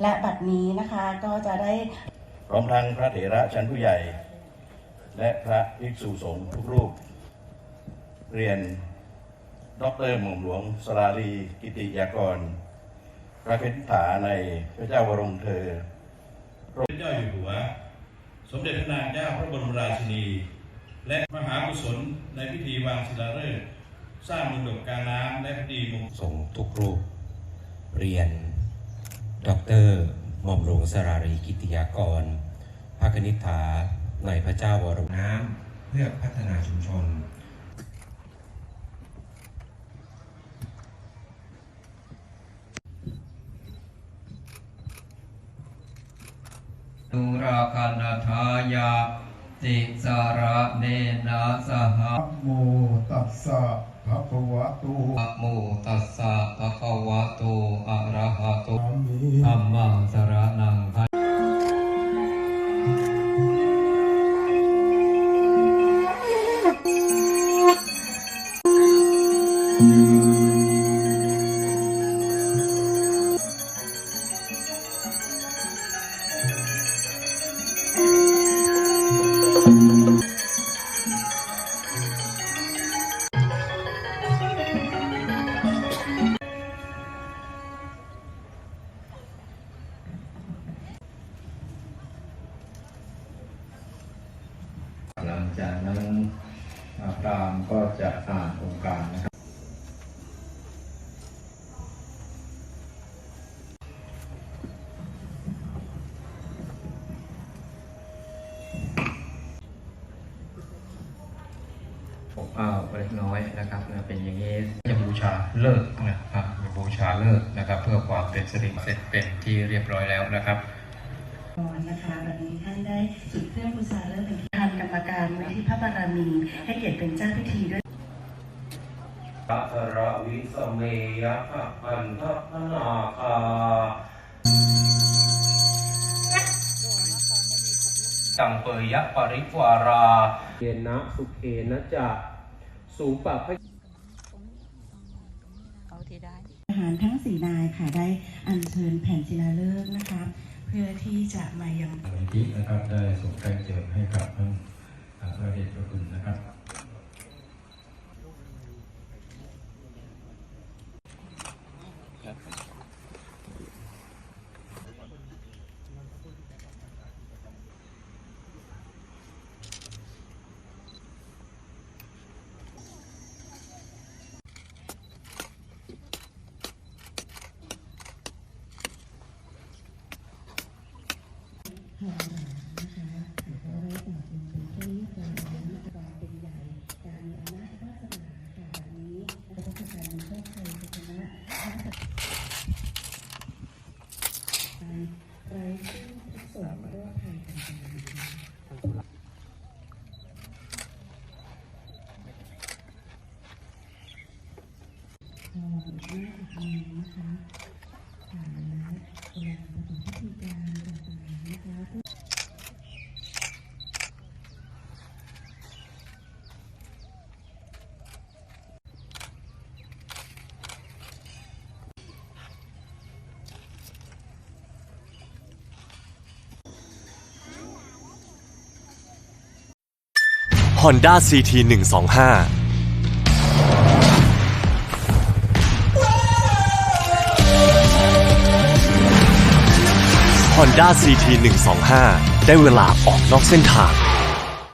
และบัดนี้นะคะก็จะได้พร้อมทั้งพระเถระชั้นผู้ใหญ่ และพระภิกษุสงฆ์ทุกรูป เรียนดอกเตอรหม่อมหลวงสราลีกิติยากร พระเป็นฐาในพระเจ้าวรงเธอพระเจ้าอยู่หัว สมเด็จพระนางเจ้าพระบรมราชินี และมหากุศลในพิธีวางศิลาฤกษ์สร้างมณฑปกลางน้ำและพิธีมงคลสงทุกรูป เรียน ด็อกเตอร์หม่อมหลวงสรารีกิติยากรภาคณิษฐาในพระเจ้าวรน้ำเพื่อพัฒนาชุมชนตุราคันธายา ติสาระเนนะสหะนะโมตัสสะภะคะวะโตนะโมตัสสะภะคะวะโตอะระหะโตอะมิธัมมังสรณังคัจ หลังจากนั้นอาพรามก็จะอ่านองค์การนะครับอ้าวเล็กน้อยนะครับนะเป็นอย่างนี้จะบูชาเลิกนะครับบูชาเลิกนะครับ เพื่อความเป็นสิริเสร็จเป็นที่เรียบร้อยแล้วนะครับก่อนนะคะวันนี้ท่านได้จุดเครื่องบูชาเริ่มเป็นทานก รรมการไว้ที่พระบารมี ให้เกียรติเป็นเจ้าพิธีด้วยพระระวิสเมยะภะพันทพนาคาตังเปยะปริวาราเยนะสุเขนะจะสูปะพะทหารทั้งสี่นายค่ะได้อัญเชิญแผ่นศิลาฤกษ์นะคะ เพื่อที่จะมายังมูลนิธินะครับได้ส่งแรงเจิมให้กับทั้ง ขอ่าพระเดชพระคุณนะครับ Honda CT 125 Honda CT 125ได้เวลาออกนอกเส้นทาง